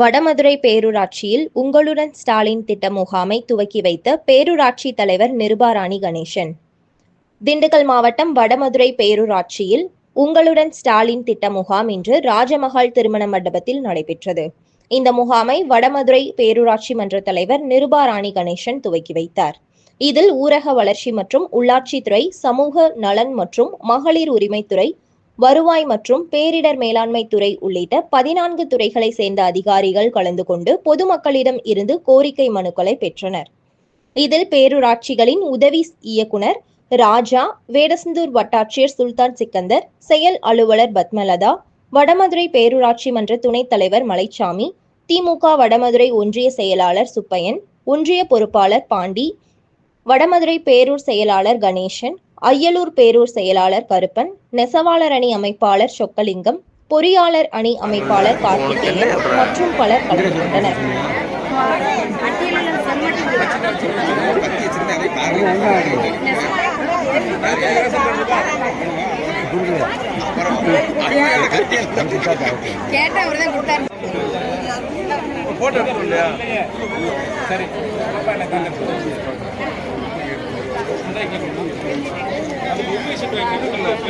வடமதுரை பேரூராட்சியில் உங்களுடன் ஸ்டாலின் திட்ட முகாமை துவக்கி வைத்த பேரூராட்சி தலைவர் நிருபாராணி கணேசன். திண்டுக்கல் மாவட்டம் வடமதுரை பேரூராட்சியில் உங்களுடன் ஸ்டாலின் திட்ட முகாம் இன்று ராஜமஹால் திருமண மண்டபத்தில் நடைபெற்றது. இந்த முகாமை வடமதுரை பேரூராட்சி மன்ற தலைவர் நிருபாராணி கணேசன் துவக்கி வைத்தார். இதில் ஊரக வளர்ச்சி மற்றும் உள்ளாட்சித்துறை சமூக நலன் மற்றும் மகளிர் உரிமைத்துறை வருவாய் மற்றும் பேரிடர் மேலாண்மை துறை உள்ளிட்ட பதினான்கு துறைகளை சேர்ந்த அதிகாரிகள் கலந்து கொண்டு பொதுமக்களிடம் இருந்து கோரிக்கை மனுக்களை பெற்றனர். இதில் பேரூராட்சிகளின் உதவி இயக்குனர் ராஜா வேடசந்தூர் வட்டாட்சியர் சுல்தான் சிக்கந்தர் செயல் அலுவலர் பத்மலதா வடமதுரை பேரூராட்சி மன்ற துணைத் தலைவர் மலைச்சாமி திமுக வடமதுரை ஒன்றிய செயலாளர் சுப்பையன் ஒன்றிய பொறுப்பாளர் பாண்டி வடமதுரை பேரூர் செயலாளர் கணேசன் அய்யலூர் பேரூர் செயலாளர் கருப்பன் நெசவாளர் அணி அமைப்பாளர் சொக்கலிங்கம் பொறியாளர் அணி அமைப்பாளர் கார்த்திகேயன் மற்றும் பலர் கலந்து கொண்டனர். போட்டோ எடுக்கணும் இல்லையா சரி. Tapi, gue 们